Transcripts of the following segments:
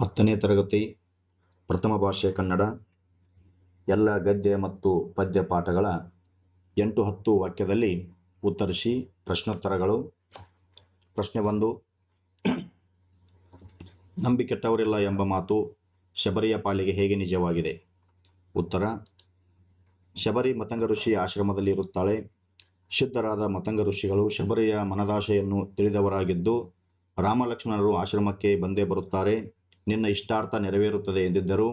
ಹತ್ತನೇ ತರಗತಿ, ಪ್ರಥಮ ಭಾಷೆ ಕನ್ನಡ, ಎಲ್ಲ ಗದ್ಯ ಮತ್ತು ಪದ್ಯ ಪಾಠಗಳ ಎಂಟು ಹತ್ತು ವಾಕ್ಯದಲ್ಲಿ ಉತ್ತರಿಸಿ ಪ್ರಶ್ನೋತ್ತರಗಳು. ಪ್ರಶ್ನೆ ಒಂದು, ನಂಬಿ ಕೆಟ್ಟವರಿಲ್ಲ ಎಂಬ ಮಾತು ಶಬರಿಯ ಪಾಲಿಗೆ ಹೇಗೆ ನಿಜವಾಗಿದೆ? ಉತ್ತರ, ಶಬರಿ ಮತಂಗ ಋಷಿ ಆಶ್ರಮದಲ್ಲಿ ಇರುತ್ತಾಳೆ. ಶುದ್ಧರಾದ ಮತಂಗ ಋಷಿಗಳು ಶಬರಿಯ ಮನದಾಶೆಯನ್ನು ತಿಳಿದವರಾಗಿದ್ದು ರಾಮಲಕ್ಷ್ಮಣರು ಆಶ್ರಮಕ್ಕೆ ಬಂದೇ ಬರುತ್ತಾರೆ. ನಿನ್ನ ಇಷ್ಟಾರ್ಥ ನೆರವೇರುತ್ತದೆ ಎಂದಿದ್ದರು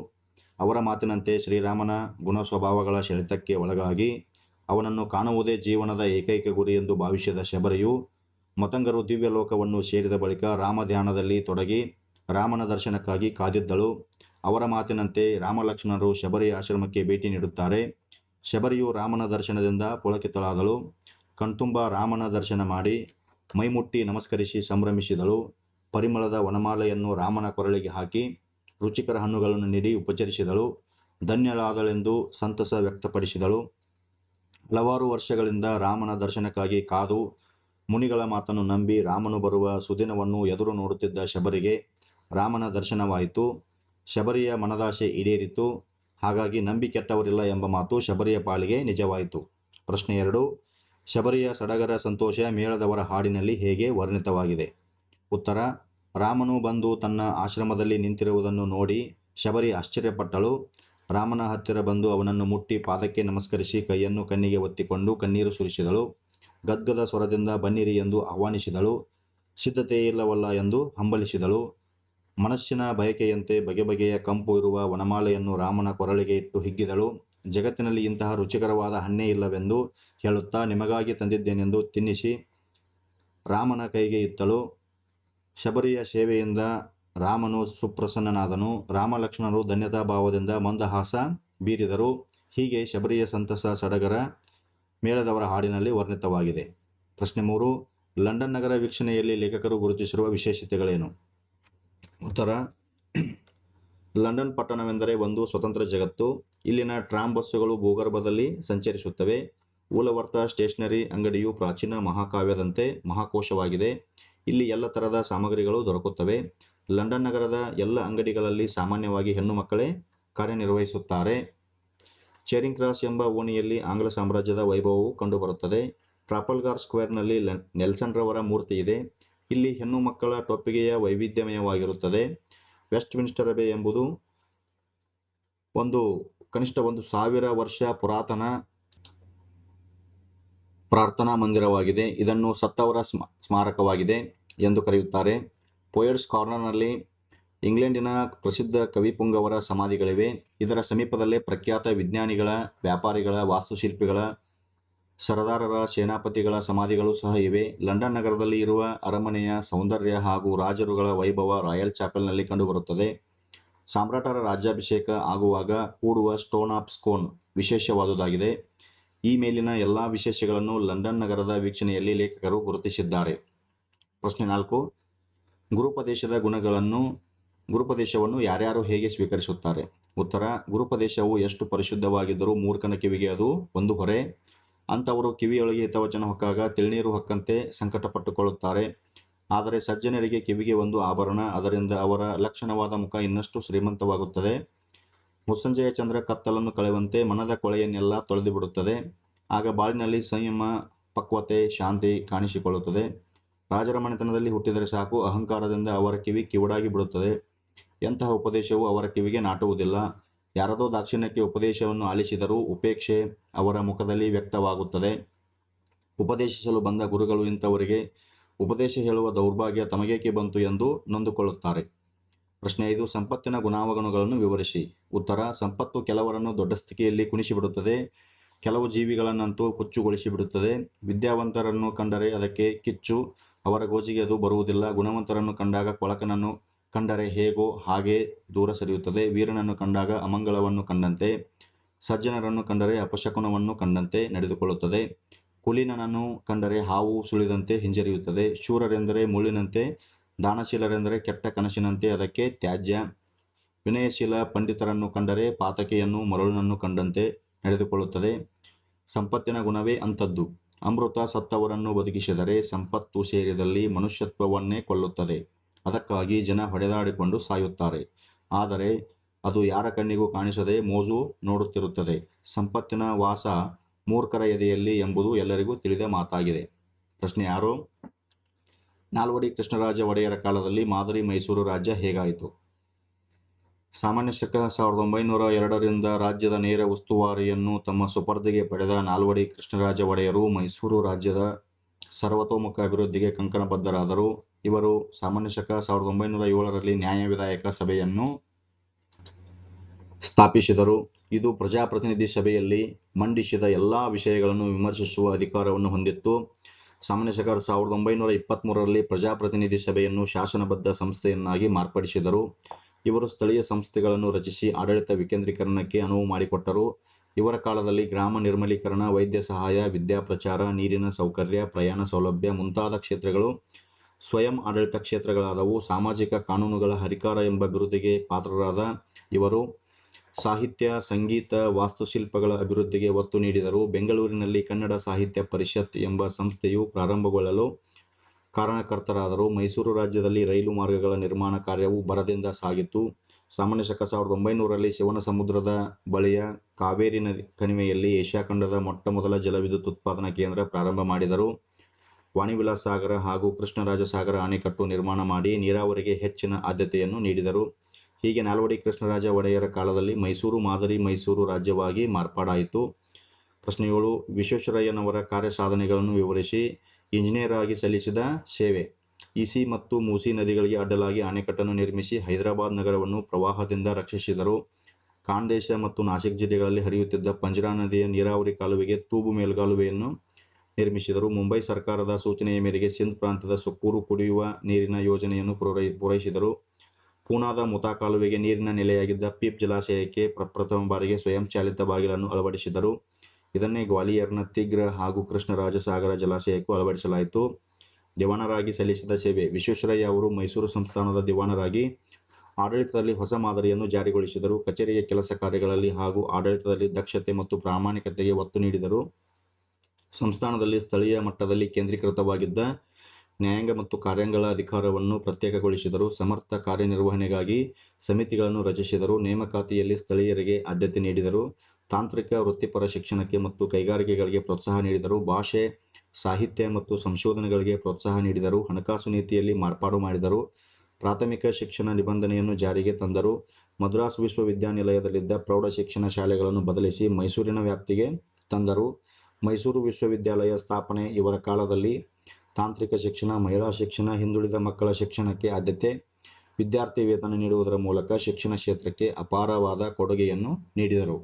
ಅವರ ಮಾತಿನಂತೆ ಶ್ರೀರಾಮನ ಗುಣ ಸ್ವಭಾವಗಳ ಸೆಳೆತಕ್ಕೆ ಒಳಗಾಗಿ ಅವನನ್ನು ಕಾಣುವುದೇ ಜೀವನದ ಏಕೈಕ ಗುರಿ ಎಂದು ಭಾವಿಸಿದ ಶಬರಿಯು ಮತಂಗರು ದಿವ್ಯ ಲೋಕವನ್ನು ಸೇರಿದ ಬಳಿಕ ರಾಮ ಧ್ಯಾನದಲ್ಲಿ ತೊಡಗಿ ರಾಮನ ದರ್ಶನಕ್ಕಾಗಿ ಕಾದಿದ್ದಳು. ಅವರ ಮಾತಿನಂತೆ ರಾಮಲಕ್ಷ್ಮಣರು ಶಬರಿ ಆಶ್ರಮಕ್ಕೆ ಭೇಟಿ ನೀಡುತ್ತಾರೆ. ಶಬರಿಯು ರಾಮನ ದರ್ಶನದಿಂದ ಪುಳಕಿತಳಾದಳು. ಕಣ್ತುಂಬ ರಾಮನ ದರ್ಶನ ಮಾಡಿ ಮೈಮುಟ್ಟಿ ನಮಸ್ಕರಿಸಿ ಸಂಭ್ರಮಿಸಿದಳು. ಪರಿಮಳದ ವನಮಾಲೆಯನ್ನು ರಾಮನ ಕೊರಳಿಗೆ ಹಾಕಿ ರುಚಿಕರ ಹಣ್ಣುಗಳನ್ನು ನೀಡಿ ಉಪಚರಿಸಿದಳು. ಧನ್ಯಳಾದಳೆಂದು ಸಂತಸ ವ್ಯಕ್ತಪಡಿಸಿದಳು. ಹಲವಾರು ವರ್ಷಗಳಿಂದ ರಾಮನ ದರ್ಶನಕ್ಕಾಗಿ ಕಾದು ಮುನಿಗಳ ಮಾತನ್ನು ನಂಬಿ ರಾಮನು ಬರುವ ಸುದಿನವನ್ನು ಎದುರು ನೋಡುತ್ತಿದ್ದ ಶಬರಿಗೆ ರಾಮನ ದರ್ಶನವಾಯಿತು. ಶಬರಿಯ ಮನದಾಶೆ ಈಡೇರಿತು. ಹಾಗಾಗಿ ನಂಬಿ ಕೆಟ್ಟವರಿಲ್ಲ ಎಂಬ ಮಾತು ಶಬರಿಯ ಪಾಲಿಗೆ ನಿಜವಾಯಿತು. ಪ್ರಶ್ನೆ ಎರಡು, ಶಬರಿಯ ಸಡಗರ ಸಂತೋಷ ಮೇಳದವರ ಹಾಡಿನಲ್ಲಿ ಹೇಗೆ ವರ್ಣಿತವಾಗಿದೆ? ಉತ್ತರ ರಾಮನು ಬಂದು ತನ್ನ ಆಶ್ರಮದಲ್ಲಿ ನಿಂತಿರುವುದನ್ನು ನೋಡಿ ಶಬರಿ ಆಶ್ಚರ್ಯಪಟ್ಟಳು. ರಾಮನ ಹತ್ತಿರ ಬಂದು ಅವನನ್ನು ಮುಟ್ಟಿ ಪಾದಕ್ಕೆ ನಮಸ್ಕರಿಸಿ ಕೈಯನ್ನು ಕಣ್ಣಿಗೆ ಒತ್ತಿಕೊಂಡು ಕಣ್ಣೀರು ಸುರಿಸಿದಳು. ಗದ್ಗದ ಸ್ವರದಿಂದ ಬನ್ನಿರಿ ಎಂದು ಆಹ್ವಾನಿಸಿದಳು. ಸಿದ್ಧತೆಯಿಲ್ಲವಲ್ಲ ಎಂದು ಹಂಬಲಿಸಿದಳು. ಮನಸ್ಸಿನ ಬಯಕೆಯಂತೆ ಬಗೆ ಬಗೆಯ ಕಂಪು ಇರುವ ವನಮಾಲೆಯನ್ನು ರಾಮನ ಕೊರಳಿಗೆ ಇಟ್ಟು ಹಿಗ್ಗಿದಳು. ಜಗತ್ತಿನಲ್ಲಿ ಇಂತಹ ರುಚಿಕರವಾದ ಹಣ್ಣೇ ಇಲ್ಲವೆಂದು ಹೇಳುತ್ತಾ ನಿಮಗಾಗಿ ತಂದಿದ್ದೇನೆಂದು ತಿನ್ನಿಸಿ ರಾಮನ ಕೈಗೆ ಇತ್ತಳು. ಶಬರಿಯ ಸೇವೆಯಿಂದ ರಾಮನು ಸುಪ್ರಸನ್ನನಾದನು. ರಾಮಲಕ್ಷ್ಮಣರು ಧನ್ಯತಾ ಭಾವದಿಂದ ಮಂದಹಾಸ ಬೀರಿದರು. ಹೀಗೆ ಶಬರಿಯ ಸಂತಸ ಸಡಗರ ಮೇಳದವರ ಹಾಡಿನಲ್ಲಿ ವರ್ಣಿತವಾಗಿದೆ. ಪ್ರಶ್ನೆ ಮೂರು, ಲಂಡನ್ ನಗರ ವೀಕ್ಷಣೆಯಲ್ಲಿ ಲೇಖಕರು ಗುರುತಿಸಿರುವ ವಿಶೇಷತೆಗಳೇನು? ಉತ್ತರ, ಲಂಡನ್ ಪಟ್ಟಣವೆಂದರೆ ಒಂದು ಸ್ವತಂತ್ರ ಜಗತ್ತು. ಇಲ್ಲಿನ ಟ್ರಾಮ್ ಬಸ್ಸುಗಳು ಭೂಗರ್ಭದಲ್ಲಿ ಸಂಚರಿಸುತ್ತವೆ. ಊಲವರ್ತ ಸ್ಟೇಷನರಿ ಅಂಗಡಿಯು ಪ್ರಾಚೀನ ಮಹಾಕಾವ್ಯದಂತೆ ಮಹಾಕೋಶವಾಗಿದೆ. ಇಲ್ಲಿ ಎಲ್ಲ ತರಹದ ಸಾಮಗ್ರಿಗಳು ದೊರಕುತ್ತವೆ. ಲಂಡನ್ ನಗರದ ಎಲ್ಲ ಅಂಗಡಿಗಳಲ್ಲಿ ಸಾಮಾನ್ಯವಾಗಿ ಹೆಣ್ಣು ಮಕ್ಕಳೇ ಕಾರ್ಯನಿರ್ವಹಿಸುತ್ತಾರೆ. ಚೇರಿಂಗ್ ಕ್ರಾಸ್ ಎಂಬ ಓಣಿಯಲ್ಲಿ ಆಂಗ್ಲ ಸಾಮ್ರಾಜ್ಯದ ವೈಭವವು ಕಂಡುಬರುತ್ತದೆ. ಟ್ರಾಪಲ್ಗಾರ್ ಸ್ಕ್ವೇರ್ನಲ್ಲಿ ನೆಲ್ಸನ್ ರವರ ಮೂರ್ತಿ ಇದೆ. ಇಲ್ಲಿ ಹೆಣ್ಣು ಮಕ್ಕಳ ಟೊಪ್ಪಿಗೆಯ ವೈವಿಧ್ಯಮಯವಾಗಿರುತ್ತದೆ. ವೆಸ್ಟ್ ಮಿನಿಸ್ಟರ್ ಎಂಬುದು ಒಂದು, ಕನಿಷ್ಠ ಒಂದು ಸಾವಿರ ವರ್ಷ ಪುರಾತನ ಪ್ರಾರ್ಥನಾ ಮಂದಿರವಾಗಿದೆ. ಇದನ್ನು ಸತ್ತವರ ಸ್ಮಾರಕವಾಗಿದೆ ಎಂದು ಕರೆಯುತ್ತಾರೆ. ಪೋಯರ್ಸ್ ಕಾರ್ನರ್ನಲ್ಲಿ ಇಂಗ್ಲೆಂಡಿನ ಪ್ರಸಿದ್ಧ ಕವಿಪುಂಗವರ ಸಮಾಧಿಗಳಿವೆ. ಇದರ ಸಮೀಪದಲ್ಲೇ ಪ್ರಖ್ಯಾತ ವಿಜ್ಞಾನಿಗಳ, ವ್ಯಾಪಾರಿಗಳ, ವಾಸ್ತುಶಿಲ್ಪಿಗಳ, ಸರದಾರರ, ಸೇನಾಪತಿಗಳ ಸಮಾಧಿಗಳು ಸಹ ಇವೆ. ಲಂಡನ್ ನಗರದಲ್ಲಿ ಇರುವ ಅರಮನೆಯ ಸೌಂದರ್ಯ ಹಾಗೂ ರಾಜರುಗಳ ವೈಭವ ರಾಯಲ್ ಚಾಪೆಲ್ನಲ್ಲಿ ಕಂಡುಬರುತ್ತದೆ. ಸಾಮ್ರಾಟರ ರಾಜ್ಯಾಭಿಷೇಕ ಆಗುವಾಗ ಕೂಡುವ ಸ್ಟೋನ್ ಆಫ್ ಸ್ಕೋನ್ ವಿಶೇಷವಾದುದಾಗಿದೆ. ಈ ಮೇಲಿನ ಎಲ್ಲ ವಿಶೇಷಗಳನ್ನು ಲಂಡನ್ ನಗರದ ವೀಕ್ಷಣೆಯಲ್ಲಿ ಲೇಖಕರು ಗುರುತಿಸಿದ್ದಾರೆ. ಪ್ರಶ್ನೆ ನಾಲ್ಕು, ಗುರುಪದೇಶದ ಗುಣಗಳನ್ನು, ಗುರುಪದೇಶವನ್ನು ಯಾರ್ಯಾರು ಹೇಗೆ ಸ್ವೀಕರಿಸುತ್ತಾರೆ? ಉತ್ತರ, ಗುರುಪದೇಶವು ಎಷ್ಟು ಪರಿಶುದ್ಧವಾಗಿದ್ದರೂ ಮೂರ್ಖನ ಕಿವಿಗೆ ಅದು ಒಂದು ಹೊರೆ. ಅಂಥವರು ಕಿವಿಯೊಳಗೆ ಹಿತವಚನ ಹೊಕ್ಕಾಗ ತಿಳಿನೀರು ಹಕ್ಕಂತೆ ಸಂಕಟಪಟ್ಟುಕೊಳ್ಳುತ್ತಾರೆ. ಆದರೆ ಸಜ್ಜನರಿಗೆ ಕಿವಿಗೆ ಒಂದು ಆಭರಣ, ಅದರಿಂದ ಅವರ ಲಕ್ಷಣವಾದ ಮುಖ ಇನ್ನಷ್ಟು ಶ್ರೀಮಂತವಾಗುತ್ತದೆ. ಮುಸ್ಸಂಜೆಯ ಚಂದ್ರ ಕತ್ತಲನ್ನು ಕಳೆಯುವಂತೆ ಮನದ ಕೊಳೆಯನ್ನೆಲ್ಲ ತೊಳೆದು ಬಿಡುತ್ತದೆ ಆಗ ಬಾಳಿನಲ್ಲಿ ಸಂಯಮ, ಪಕ್ವತೆ, ಶಾಂತಿ ಕಾಣಿಸಿಕೊಳ್ಳುತ್ತದೆ. ರಾಜರ ಮನೆತನದಲ್ಲಿ ಹುಟ್ಟಿದರೆ ಸಾಕು, ಅಹಂಕಾರದಿಂದ ಅವರ ಕಿವಿ ಕಿವುಡಾಗಿ ಬಿಡುತ್ತದೆ. ಎಂತಹ ಉಪದೇಶವು ಅವರ ಕಿವಿಗೆ ನಾಟುವುದಿಲ್ಲ. ಯಾರದೋ ದಾಕ್ಷಿಣ್ಯಕ್ಕೆ ಉಪದೇಶವನ್ನು ಆಲಿಸಿದರೂ ಉಪೇಕ್ಷೆ ಅವರ ಮುಖದಲ್ಲಿ ವ್ಯಕ್ತವಾಗುತ್ತದೆ. ಉಪದೇಶಿಸಲು ಬಂದ ಗುರುಗಳು ಇಂಥವರಿಗೆ, ಉಪದೇಶ ಹೇಳುವ ದೌರ್ಭಾಗ್ಯ ತಮಗೇಕೆ ಬಂತು ಎಂದು ನೊಂದುಕೊಳ್ಳುತ್ತಾರೆ. ಪ್ರಶ್ನೆ ಐದು, ಸಂಪತ್ತಿನ ಗುಣಾವಗುಣಗಳನ್ನು ವಿವರಿಸಿ. ಉತ್ತರ, ಸಂಪತ್ತು ಕೆಲವರನ್ನು ದೊಡ್ಡ ಸ್ಥಿತಿಯಲ್ಲಿ ಕುಣಿಸಿಬಿಡುತ್ತದೆ. ಕೆಲವು ಜೀವಿಗಳನ್ನಂತೂ ಕೊಚ್ಚುಗೊಳಿಸಿಬಿಡುತ್ತದೆ. ವಿದ್ಯಾವಂತರನ್ನು ಕಂಡರೆ ಅದಕ್ಕೆ ಕಿಚ್ಚು. ಅವರ ಗೋಜಿಗೆ ಅದು ಬರುವುದಿಲ್ಲ. ಗುಣವಂತರನ್ನು ಕಂಡಾಗ ಕೊಳಕನನ್ನು ಕಂಡರೆ ಹೇಗೋ ಹಾಗೆ ದೂರ ಸರಿಯುತ್ತದೆ. ವೀರನನ್ನು ಕಂಡಾಗ ಅಮಂಗಳವನ್ನು ಕಂಡಂತೆ. ಸಜ್ಜನರನ್ನು ಕಂಡರೆ ಅಪಶಕುನವನ್ನು ಕಂಡಂತೆ ನಡೆದುಕೊಳ್ಳುತ್ತದೆ. ಕುಲೀನನನ್ನು ಕಂಡರೆ ಹಾವು ಸುಳಿದಂತೆ ಹಿಂಜರಿಯುತ್ತದೆ. ಶೂರರೆಂದರೆ ಮುಳ್ಳಿನಂತೆ ದಾನಶೀಲರೆಂದರೆ ಕೆಟ್ಟ ಕನಸಿನಂತೆ ಅದಕ್ಕೆ ತ್ಯಾಜ್ಯ. ವಿನಯಶೀಲ ಪಂಡಿತರನ್ನು ಕಂಡರೆ ಪಾತಕೆಯನ್ನು ಮರಳನನ್ನು ಕಂಡಂತೆ ನಡೆದುಕೊಳ್ಳುತ್ತದೆ. ಸಂಪತ್ತಿನ ಗುಣವೇ ಅಂಥದ್ದು. ಅಮೃತ ಸತ್ತವರನ್ನು ಬದುಕಿಸಿದರೆ ಸಂಪತ್ತು ಸೇರಿದಲ್ಲಿ ಮನುಷ್ಯತ್ವವನ್ನೇ ಕೊಲ್ಲುತ್ತದೆ. ಅದಕ್ಕಾಗಿ ಜನ ಹೊಡೆದಾಡಿಕೊಂಡು ಸಾಯುತ್ತಾರೆ. ಆದರೆ ಅದು ಯಾರ ಕಣ್ಣಿಗೂ ಕಾಣಿಸದೆ ಮೋಜು ನೋಡುತ್ತಿರುತ್ತದೆ. ಸಂಪತ್ತಿನ ವಾಸ ಮೂರ್ಖರ ಎದೆಯಲ್ಲಿ ಎಂಬುದು ಎಲ್ಲರಿಗೂ ತಿಳಿದ ಮಾತಾಗಿದೆ. ಪ್ರಶ್ನೆ ಯಾರು? ನಾಲ್ವಡಿ ಕೃಷ್ಣರಾಜ ಒಡೆಯರ ಕಾಲದಲ್ಲಿ ಮಾದರಿ ಮೈಸೂರು ರಾಜ್ಯ ಹೇಗಾಯಿತು? ಸಾಮಾನ್ಯ ಶಕ ಸಾವಿರದ ಒಂಬೈನೂರ ಎರಡರಿಂದ ರಾಜ್ಯದ ನೇರ ಉಸ್ತುವಾರಿಯನ್ನು ತಮ್ಮ ಸುಪರ್ದಿಗೆ ಪಡೆದ ನಾಲ್ವಡಿ ಕೃಷ್ಣರಾಜ ಒಡೆಯರು ಮೈಸೂರು ರಾಜ್ಯದ ಸರ್ವತೋಮುಖ ಅಭಿವೃದ್ಧಿಗೆ ಕಂಕಣಬದ್ಧರಾದರು. ಇವರು ಸಾಮಾನ್ಯ ಶಕ ಸಾವಿರದ ಒಂಬೈನೂರ ಏಳರಲ್ಲಿ ನ್ಯಾಯ ವಿಧಾಯಕ ಸಭೆಯನ್ನು ಸ್ಥಾಪಿಸಿದರು. ಇದು ಪ್ರಜಾಪ್ರತಿನಿಧಿ ಸಭೆಯಲ್ಲಿ ಮಂಡಿಸಿದ ಎಲ್ಲಾ ವಿಷಯಗಳನ್ನು ವಿಮರ್ಶಿಸುವ ಅಧಿಕಾರವನ್ನು ಹೊಂದಿತ್ತು. ಸರ್ಕಾರ ಸಾವಿರದ ಒಂಬೈನೂರ ಇಪ್ಪತ್ತ್ಮೂರರಲ್ಲಿ ಪ್ರಜಾಪ್ರತಿನಿಧಿ ಸಭೆಯನ್ನು ಶಾಸನಬದ್ಧ ಸಂಸ್ಥೆಯನ್ನಾಗಿ ಮಾರ್ಪಡಿಸಿದರು. ಇವರು ಸ್ಥಳೀಯ ಸಂಸ್ಥೆಗಳನ್ನು ರಚಿಸಿ ಆಡಳಿತ ವಿಕೇಂದ್ರೀಕರಣಕ್ಕೆ ಅನುವು ಮಾಡಿಕೊಟ್ಟರು. ಇವರ ಕಾಲದಲ್ಲಿ ಗ್ರಾಮ ನಿರ್ಮಲೀಕರಣ, ವೈದ್ಯ ಸಹಾಯ ವಿದ್ಯಾಪ್ರಚಾರ ನೀರಿನ ಸೌಕರ್ಯ, ಪ್ರಯಾಣ ಸೌಲಭ್ಯ ಮುಂತಾದ ಕ್ಷೇತ್ರಗಳು ಸ್ವಯಂ ಆಡಳಿತ ಕ್ಷೇತ್ರಗಳಾದವು. ಸಾಮಾಜಿಕ ಕಾನೂನುಗಳ ಹರಿಕಾರ ಎಂಬ ಬಿರುದಿಗೆ ಪಾತ್ರರಾದ ಇವರು ಸಾಹಿತ್ಯ, ಸಂಗೀತ, ವಾಸ್ತುಶಿಲ್ಪಗಳ ಅಭಿವೃದ್ಧಿಗೆ ಒತ್ತು ನೀಡಿದರು. ಬೆಂಗಳೂರಿನಲ್ಲಿ ಕನ್ನಡ ಸಾಹಿತ್ಯ ಪರಿಷತ್ ಎಂಬ ಸಂಸ್ಥೆಯು ಪ್ರಾರಂಭಗೊಳ್ಳಲು ಕಾರಣಕರ್ತರಾದರು. ಮೈಸೂರು ರಾಜ್ಯದಲ್ಲಿ ರೈಲು ಮಾರ್ಗಗಳ ನಿರ್ಮಾಣ ಕಾರ್ಯವು ಭರದಿಂದ ಸಾಗಿತು ಸಾಮಾನ್ಯ ಶಕ ಸಾವಿರದ ಒಂಬೈನೂರಲ್ಲಿ ಶಿವನ ಸಮುದ್ರದ ಬಳಿಯ ಕಾವೇರಿ ನದಿ ಕಣಿವೆಯಲ್ಲಿ ಏಷ್ಯಾ ಖಂಡದ ಮೊಟ್ಟ ಮೊದಲ ಜಲವಿದ್ಯುತ್ ಉತ್ಪಾದನಾ ಕೇಂದ್ರ ಪ್ರಾರಂಭ ಮಾಡಿದರು. ವಾಣಿವಿಲಾಸ ಸಾಗರ ಹಾಗೂ ಕೃಷ್ಣರಾಜ ಸಾಗರ ಅಣೆಕಟ್ಟು ನಿರ್ಮಾಣ ಮಾಡಿ ನೀರಾವರಿಗೆ ಹೆಚ್ಚಿನ ಆದ್ಯತೆಯನ್ನು ನೀಡಿದರು. ಹೀಗೆ ನಾಲ್ವಡಿ ಕೃಷ್ಣರಾಜ ಒಡೆಯರ ಕಾಲದಲ್ಲಿ ಮೈಸೂರು ಮಾದರಿ ಮೈಸೂರು ರಾಜ್ಯವಾಗಿ ಮಾರ್ಪಾಡಾಯಿತು. ಪ್ರಶ್ನೆ ಏಳು ವಿಶ್ವೇಶ್ವರಯ್ಯನವರ ಕಾರ್ಯ ಸಾಧನೆಗಳನ್ನು ವಿವರಿಸಿ ಇಂಜಿನಿಯರ್ ಆಗಿ ಸಲ್ಲಿಸಿದ ಸೇವೆ. ಇಸಿ ಮತ್ತು ಮೂಸಿ ನದಿಗಳಿಗೆ ಅಡ್ಡಲಾಗಿ ಅಣೆಕಟ್ಟನ್ನು ನಿರ್ಮಿಸಿ ಹೈದರಾಬಾದ್ ನಗರವನ್ನು ಪ್ರವಾಹದಿಂದ ರಕ್ಷಿಸಿದರು. ಖಾಂಡೇಶ ಮತ್ತು ನಾಸಿಕ್ ಜಿಲ್ಲೆಗಳಲ್ಲಿ ಹರಿಯುತ್ತಿದ್ದ ಪಂಜರಾ ನದಿಯ ನೀರಾವರಿ ಕಾಲುವೆಗೆ ತೂಬು ಮೇಲ್ಗಾಲುವೆಯನ್ನು ನಿರ್ಮಿಸಿದರು. ಮುಂಬೈ ಸರ್ಕಾರದ ಸೂಚನೆಯ ಮೇರೆಗೆ ಸಿಂಧ್ ಪ್ರಾಂತದ ಸುಕ್ಕೂರು ಕುಡಿಯುವ ನೀರಿನ ಯೋಜನೆಯನ್ನು ಪೂರೈ, ಪೂರೈಸಿದರು. ಪೂನಾದ ಮುತಾ ಕಾಲುವೆಗೆ ನೀರಿನ ನೆಲೆಯಾಗಿದ್ದ ಪೀಪ್ ಜಲಾಶಯಕ್ಕೆ ಪ್ರಪ್ರಥಮ ಬಾರಿಗೆ ಸ್ವಯಂ ಚಾಲಿತ ಬಾಗಿಲನ್ನು ಅಳವಡಿಸಿದರು ಇದನ್ನೇ ಗ್ವಾಲಿಯರ್ನ ತಿಗ್ರ ಹಾಗೂ ಕೃಷ್ಣರಾಜಸಾಗರ ಜಲಾಶಯಕ್ಕೂ ಅಳವಡಿಸಲಾಯಿತು. ದಿವಾನರಾಗಿ ಸಲ್ಲಿಸಿದ ಸೇವೆ, ವಿಶ್ವೇಶ್ವರಯ್ಯ ಅವರು ಮೈಸೂರು ಸಂಸ್ಥಾನದ ದಿವಾನರಾಗಿ ಆಡಳಿತದಲ್ಲಿ ಹೊಸ ಮಾದರಿಯನ್ನು ಜಾರಿಗೊಳಿಸಿದರು. ಕಚೇರಿಯ ಕೆಲಸ ಕಾರ್ಯಗಳಲ್ಲಿ ಹಾಗೂ ಆಡಳಿತದಲ್ಲಿ ದಕ್ಷತೆ ಮತ್ತು ಪ್ರಾಮಾಣಿಕತೆಗೆ ಒತ್ತು ನೀಡಿದರು. ಸಂಸ್ಥಾನದಲ್ಲಿ ಸ್ಥಳೀಯ ಮಟ್ಟದಲ್ಲಿ ಕೇಂದ್ರೀಕೃತವಾಗಿದ್ದ ನ್ಯಾಯಾಂಗ ಮತ್ತು ಕಾರ್ಯಾಂಗಗಳ ಅಧಿಕಾರವನ್ನು ಪ್ರತ್ಯೇಕಗೊಳಿಸಿದರು ಸಮರ್ಥ ಕಾರ್ಯನಿರ್ವಹಣೆಗಾಗಿ ಸಮಿತಿಗಳನ್ನು ರಚಿಸಿದರು ನೇಮಕಾತಿಯಲ್ಲಿ ಸ್ಥಳೀಯರಿಗೆ ಆದ್ಯತೆ ನೀಡಿದರು ತಾಂತ್ರಿಕ ವೃತ್ತಿಪರ ಶಿಕ್ಷಣಕ್ಕೆ ಮತ್ತು ಕೈಗಾರಿಕೆಗಳಿಗೆ ಪ್ರೋತ್ಸಾಹ ನೀಡಿದರು ಭಾಷೆ, ಸಾಹಿತ್ಯ ಮತ್ತು ಸಂಶೋಧನೆಗಳಿಗೆ ಪ್ರೋತ್ಸಾಹ ನೀಡಿದರು ಹಣಕಾಸು ನೀತಿಯಲ್ಲಿ ಮಾರ್ಪಾಡು ಮಾಡಿದರು ಪ್ರಾಥಮಿಕ ಶಿಕ್ಷಣ ನಿಬಂಧನೆಯನ್ನು ಜಾರಿಗೆ ತಂದರು ಮದ್ರಾಸ್ ವಿಶ್ವವಿದ್ಯಾನಿಲಯದಲ್ಲಿದ್ದ ಪ್ರೌಢ ಶಿಕ್ಷಣ ಶಾಲೆಗಳನ್ನು ಬದಲಿಸಿ ಮೈಸೂರಿನ ವ್ಯಾಪ್ತಿಗೆ ತಂದರು ಮೈಸೂರು ವಿಶ್ವವಿದ್ಯಾಲಯ ಸ್ಥಾಪನೆ ಇವರ ಕಾಲದಲ್ಲಿ ತಾಂತ್ರಿಕ ಶಿಕ್ಷಣ, ಮಹಿಳಾ ಶಿಕ್ಷಣ, ಹಿಂದುಳಿದ ಮಕ್ಕಳ ಶಿಕ್ಷಣಕ್ಕೆ ಆದ್ಯತೆ, ವಿದ್ಯಾರ್ಥಿ ವೇತನ ನೀಡುವುದರ ಮೂಲಕ ಶಿಕ್ಷಣ ಕ್ಷೇತ್ರಕ್ಕೆ ಅಪಾರವಾದ ಕೊಡುಗೆಯನ್ನು ನೀಡಿದರು.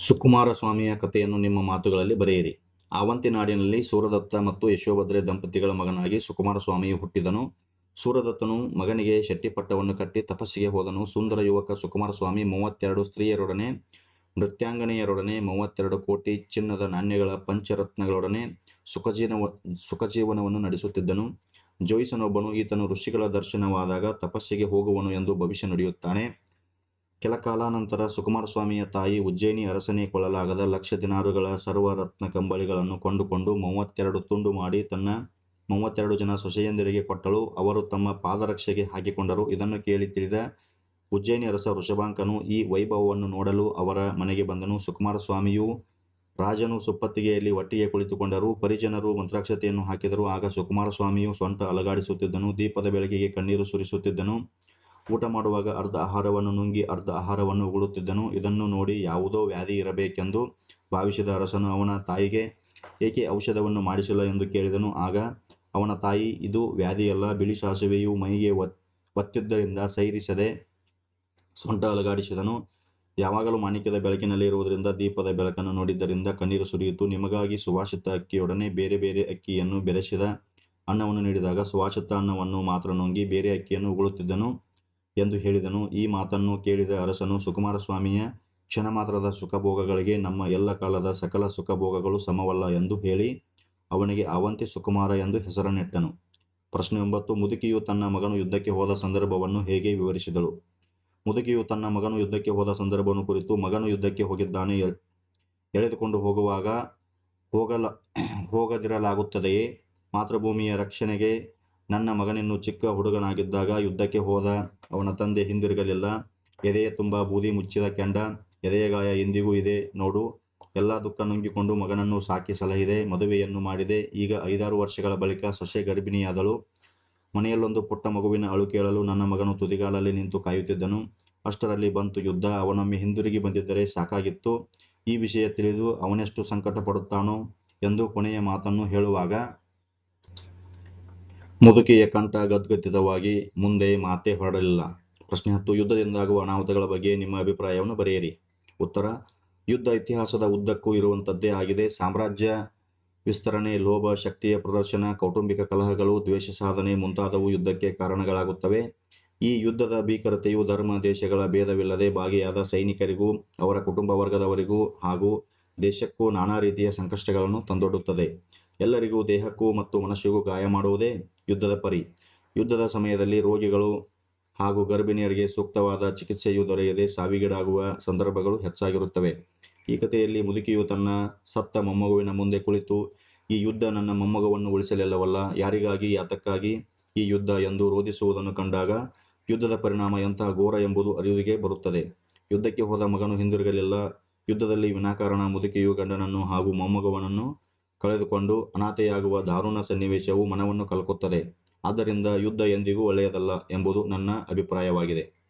ಸುಕುಮಾರ ಸ್ವಾಮಿಯ ಕಥೆಯನ್ನು ನಿಮ್ಮ ಮಾತುಗಳಲ್ಲಿ ಬರೆಯಿರಿ. ಅವಂತಿ ನಾಡಿನಲ್ಲಿ ಸೂರದತ್ತ ಮತ್ತು ಯಶೋಭದ್ರೆ ದಂಪತಿಗಳ ಮಗನಾಗಿ ಸುಕುಮಾರ ಸ್ವಾಮಿಯು ಹುಟ್ಟಿದನು. ಸೂರದತ್ತನು ಮಗನಿಗೆ ಶೆಟ್ಟಿಪಟ್ಟವನ್ನು ಕಟ್ಟಿ ತಪಸ್ಸಿಗೆ ಹೋದನು. ಸುಂದರ ಯುವಕ ಸುಕುಮಾರ ಸ್ವಾಮಿ ಮೂವತ್ತೆರಡು, ಸ್ತ್ರೀಯರೊಡನೆ ನೃತ್ಯಾಂಗನೆಯರೊಡನೆ ಮೂವತ್ತೆರಡು ಕೋಟಿ ಚಿನ್ನದ ನಾಣ್ಯಗಳ ಪಂಚರತ್ನಗಳೊಡನೆ ಸುಖಜೀವನ, ಸುಖಜೀವನವನ್ನು ನಡೆಸುತ್ತಿದ್ದನು. ಜೋಯಿಸನೊಬ್ಬನು ಈತನು ಋಷಿಗಳ ದರ್ಶನವಾದಾಗ ತಪಸ್ಸಿಗೆ ಹೋಗುವನು ಎಂದು ಭವಿಷ್ಯ ನುಡಿಯುತ್ತಾನೆ. ಕೆಲ ಕಾಲಾನಂತರ ಸುಕುಮಾರಸ್ವಾಮಿಯ ತಾಯಿ ಉಜ್ಜಯಿನಿ ಅರಸನೇ ಕೊಳ್ಳಲಾಗದ ಲಕ್ಷ ದಿನಾರುಗಳ ಸರ್ವರತ್ನ ಕಂಬಳಿಗಳನ್ನು ಕೊಂಡುಕೊಂಡು ಮೂವತ್ತೆರಡು ತುಂಡು ಮಾಡಿ ತನ್ನ ಮೂವತ್ತೆರಡು ಜನ ಸೊಸೆಯಂದಿರಿಗೆ ಕೊಟ್ಟಳು. ಅವರು ತಮ್ಮ ಪಾದರಕ್ಷೆಗೆ ಹಾಕಿಕೊಂಡರು. ಇದನ್ನು ಕೇಳಿ ತಿಳಿದ ಉಜ್ಜಯಿನಿ ಅರಸ ವೃಷಭಾಂಕನು ಈ ವೈಭವವನ್ನು ನೋಡಲು ಅವರ ಮನೆಗೆ ಬಂದನು. ಸುಕುಮಾರ ಸ್ವಾಮಿಯು ರಾಜನು ಸುಪ್ಪತ್ತಿಗೆಯಲ್ಲಿ ಒಟ್ಟಿಗೆ ಕುಳಿತುಕೊಂಡರು. ಪರಿಜನರು ಮಂತ್ರಾಕ್ಷತೆಯನ್ನು ಹಾಕಿದರು. ಆಗ ಸುಕುಮಾರ ಸ್ವಾಮಿಯು ಸ್ವಂತ ಅಲಗಾಡಿಸುತ್ತಿದ್ದನು. ದೀಪದ ಬೆಳಕಿಗೆ ಕಣ್ಣೀರು ಸುರಿಸುತ್ತಿದ್ದನು. ಊಟ ಮಾಡುವಾಗ ಅರ್ಧ ಆಹಾರವನ್ನು ನುಂಗಿ ಅರ್ಧ ಆಹಾರವನ್ನು ಉಗುಳುತ್ತಿದ್ದನು. ಇದನ್ನು ನೋಡಿ ಯಾವುದೋ ವ್ಯಾಧಿ ಇರಬೇಕೆಂದು ಭಾವಿಸಿದ ಅರಸನು ಅವನ ತಾಯಿಗೆ ಏಕೆ ಔಷಧವನ್ನು ಮಾಡಿಸಿಲ್ಲ ಎಂದು ಕೇಳಿದನು. ಆಗ ಅವನ ತಾಯಿ, ಇದು ವ್ಯಾಧಿಯಲ್ಲ, ಬಿಳಿ ಸಾಸುವೆಯು ಮೈಗೆ ಒತ್ ಒತ್ತಿದ್ದರಿಂದ ಸೈರಿಸದೆ ಸೊಂಟ ಅಲಗಾಡಿಸಿದನು. ಯಾವಾಗಲೂ ಮಾಣಿಕ್ಯದ ಬೆಳಕಿನಲ್ಲಿ ಇರುವುದರಿಂದ ದೀಪದ ಬೆಳಕನ್ನು ನೋಡಿದ್ದರಿಂದ ಕಣ್ಣೀರು ಸುರಿಯಿತು. ನಿಮಗಾಗಿ ಸುವಾಸಿತ ಅಕ್ಕಿಯೊಡನೆ ಬೇರೆ ಬೇರೆ ಅಕ್ಕಿಯನ್ನು ಬೆರೆಸಿದ ಅನ್ನವನ್ನು ನೀಡಿದಾಗ ಸುವಾಸಿತ ಅನ್ನವನ್ನು ಮಾತ್ರ ನುಂಗಿ ಬೇರೆ ಅಕ್ಕಿಯನ್ನು ಉಗುಳುತ್ತಿದ್ದನು ಎಂದು ಹೇಳಿದನು. ಈ ಮಾತನ್ನು ಕೇಳಿದ ಅರಸನು ಸುಕುಮಾರ ಸ್ವಾಮಿಯ ಕ್ಷಣ ಮಾತ್ರದ ಸುಖಭೋಗಗಳಿಗೆ ನಮ್ಮ ಎಲ್ಲ ಕಾಲದ ಸಕಲ ಸುಖಭೋಗಗಳು ಸಮವಲ್ಲ ಎಂದು ಹೇಳಿ ಅವನಿಗೆ ಅವಂತಿ ಸುಕುಮಾರ ಎಂದು ಹೆಸರನ್ನಿಟ್ಟನು. ಪ್ರಶ್ನೆ ಒಂಬತ್ತು ಮುದುಕಿಯು ತನ್ನ ಮಗನು ಯುದ್ಧಕ್ಕೆ ಹೋದ ಸಂದರ್ಭವನ್ನು ಹೇಗೆ ವಿವರಿಸಿದಳು? ಮುದುಕಿಯು ತನ್ನ ಮಗನು ಯುದ್ಧಕ್ಕೆ ಹೋದ ಸಂದರ್ಭವನ್ನು ಕುರಿತು ಮಗನು ಯುದ್ಧಕ್ಕೆ ಹೋಗಿದ್ದಾನೆ. ಎಳೆದುಕೊಂಡು ಹೋಗುವಾಗ ಹೋಗಲ ಹೋಗದಿರಲಾಗುತ್ತದೆಯೇ? ಮಾತೃಭೂಮಿಯ ರಕ್ಷಣೆಗೆ ನನ್ನ ಮಗನಿನ್ನು ಚಿಕ್ಕ ಹುಡುಗನಾಗಿದ್ದಾಗ ಯುದ್ಧಕ್ಕೆ ಹೋದ ಅವನ ತಂದೆ ಹಿಂದಿರುಗಲಿಲ್ಲ. ಎದೆಯ ತುಂಬ ಬೂದಿ ಮುಚ್ಚಿದ ಕೆಂಡ, ಎದೆಯ ಗಾಯ ಇಂದಿಗೂ ಇದೆ ನೋಡು. ಎಲ್ಲ ದುಃಖ ನುಂಗಿಕೊಂಡು ಮಗನನ್ನು ಸಾಕಿ ಸಲಹಿದೆ ಮದುವೆಯನ್ನು ಮಾಡಿದೆ. ಈಗ ಐದಾರು ವರ್ಷಗಳ ಬಳಿಕ ಸೊಸೆ ಗರ್ಭಿಣಿಯಾದಳು. ಮನೆಯಲ್ಲೊಂದು ಪುಟ್ಟ ಮಗುವಿನ ಅಳು ಕೇಳಲು ನನ್ನ ಮಗನು ತುದಿಗಾಲಲ್ಲಿ ನಿಂತು ಕಾಯುತ್ತಿದ್ದನು. ಅಷ್ಟರಲ್ಲಿ ಬಂತು ಯುದ್ಧ. ಅವನೊಮ್ಮೆ ಹಿಂದಿರುಗಿ ಬಂದಿದ್ದರೆ ಸಾಕಾಗಿತ್ತು. ಈ ವಿಷಯ ತಿಳಿದು ಅವನೆಷ್ಟು ಸಂಕಟ ಪಡುತ್ತಾನೋ ಎಂದು ಕೊನೆಯ ಮಾತನ್ನು ಹೇಳುವಾಗ ಮುದುಕಿಯ ಕಂಠ ಗದ್ಗದಿತವಾಗಿ ಮುಂದೆ ಮಾತೇ ಹೊರಡಲಿಲ್ಲ. ಪ್ರಶ್ನೆ ಹತ್ತು, ಯುದ್ಧದಿಂದಾಗುವ ಅನಾಹುತಗಳ ಬಗ್ಗೆ ನಿಮ್ಮ ಅಭಿಪ್ರಾಯವನ್ನು ಬರೆಯಿರಿ. ಉತ್ತರ, ಯುದ್ಧ ಇತಿಹಾಸದ ಉದ್ದಕ್ಕೂ ಇರುವಂತದ್ದೇ ಆಗಿದೆ. ಸಾಮ್ರಾಜ್ಯ ವಿಸ್ತರಣೆ, ಲೋಭ, ಶಕ್ತಿಯ ಪ್ರದರ್ಶನ, ಕೌಟುಂಬಿಕ ಕಲಹಗಳು, ದ್ವೇಷ ಸಾಧನೆ ಮುಂತಾದವು ಯುದ್ಧಕ್ಕೆ ಕಾರಣಗಳಾಗುತ್ತವೆ. ಈ ಯುದ್ಧದ ಭೀಕರತೆಯು ಧರ್ಮ, ದೇಶಗಳ ಭೇದವಿಲ್ಲದೆ ಭಾಗಿಯಾದ ಸೈನಿಕರಿಗೂ, ಅವರ ಕುಟುಂಬ ವರ್ಗದವರಿಗೂ ಹಾಗೂ ದೇಶಕ್ಕೂ ನಾನಾ ರೀತಿಯ ಸಂಕಷ್ಟಗಳನ್ನು ತಂದೊಡ್ಡುತ್ತದೆ. ಎಲ್ಲರಿಗೂ ದೇಹಕ್ಕೂ ಮತ್ತು ಮನಸ್ಸಿಗೂ ಗಾಯ ಮಾಡುವುದೇ ಯುದ್ಧದ ಪರಿ. ಯುದ್ಧದ ಸಮಯದಲ್ಲಿ ರೋಗಿಗಳು ಹಾಗೂ ಗರ್ಭಿಣಿಯರಿಗೆ ಸೂಕ್ತವಾದ ಚಿಕಿತ್ಸೆಯೂ ದೊರೆಯದೆ ಸಾವಿಗೀಡಾಗುವ ಸಂದರ್ಭಗಳು ಹೆಚ್ಚಾಗಿರುತ್ತವೆ. ಈ ಕಥೆಯಲ್ಲಿ ಮುದುಕಿಯು ತನ್ನ ಸತ್ತ ಮೊಮ್ಮಗುವಿನ ಮುಂದೆ ಕುಳಿತು, ಈ ಯುದ್ಧ ನನ್ನ ಮೊಮ್ಮಗವನ್ನು ಉಳಿಸಲಿಲ್ಲವಲ್ಲ, ಯಾರಿಗಾಗಿ, ಯಾತಕ್ಕಾಗಿ ಈ ಯುದ್ಧ ಎಂದು ರೋಧಿಸುವುದನ್ನು ಕಂಡಾಗ ಯುದ್ಧದ ಪರಿಣಾಮ ಎಂತಹ ಘೋರ ಎಂಬುದು ಅರಿವಿಗೆ ಬರುತ್ತದೆ. ಯುದ್ಧಕ್ಕೆ ಹೋದ ಮಗನು ಹಿಂದಿರುಗಲಿಲ್ಲ. ಯುದ್ಧದಲ್ಲಿ ವಿನಾಕಾರಣ ಮುದುಕಿಯು ಗಂಡನನ್ನು ಹಾಗೂ ಮೊಮ್ಮಗವನನ್ನು ಕಳೆದುಕೊಂಡು ಅನಾಥೆಯಾಗುವ ದಾರುಣ ಸನ್ನಿವೇಶವು ಮನವನ್ನು ಕಲ್ಕುತ್ತದೆ. ಆದ್ದರಿಂದ ಯುದ್ಧ ಎಂದಿಗೂ ಒಳ್ಳೆಯದಲ್ಲ ಎಂಬುದು ನನ್ನ ಅಭಿಪ್ರಾಯವಾಗಿದೆ.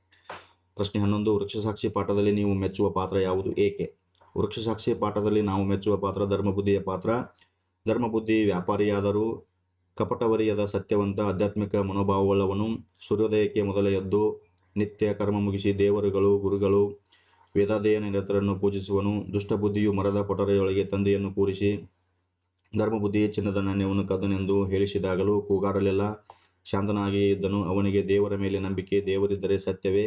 ಪ್ರಶ್ನೆ ಹನ್ನೊಂದು, ವೃಕ್ಷಸಾಕ್ಷಿ ಪಾಠದಲ್ಲಿ ನೀವು ಮೆಚ್ಚುವ ಪಾತ್ರ ಯಾವುದು, ಏಕೆ? ವೃಕ್ಷಸಾಕ್ಷಿ ಪಾಠದಲ್ಲಿ ನಾವು ಮೆಚ್ಚುವ ಪಾತ್ರ ಧರ್ಮಬುದ್ಧಿಯ ಪಾತ್ರ. ಧರ್ಮಬುದ್ಧಿ ವ್ಯಾಪಾರಿಯಾದರೂ ಕಪಟವರಿಯದ ಸತ್ಯವಂತ ಆಧ್ಯಾತ್ಮಿಕ ಮನೋಭಾವವುಳ್ಳವನು. ಸೂರ್ಯೋದಯಕ್ಕೆ ಮೊದಲೇ ಎದ್ದು ನಿತ್ಯ ಕರ್ಮ ಮುಗಿಸಿ ದೇವರುಗಳು, ಗುರುಗಳು, ವೇದಾಧ್ಯಯನ ನಿರತರನ್ನು ಪೂಜಿಸುವನು. ದುಷ್ಟಬುದ್ಧಿಯು ಮರದ ಪೊಟರೆಯೊಳಗೆ ತಂದೆಯನ್ನು ಕೂರಿಸಿ ಧರ್ಮಬುದ್ಧಿ ಚಿನ್ನದ ನಾಣ್ಯವನ್ನು ಕದನೆಂದು ಹೇಳಿಸಿದಾಗಲೂ ಕೂಗಾಡಲಿಲ್ಲ. ಶಾಂತನಾಗಿ ಇದ್ದನು. ಅವನಿಗೆ ದೇವರ ಮೇಲೆ ನಂಬಿಕೆ, ದೇವರಿದ್ದರೆ ಸತ್ಯವೇ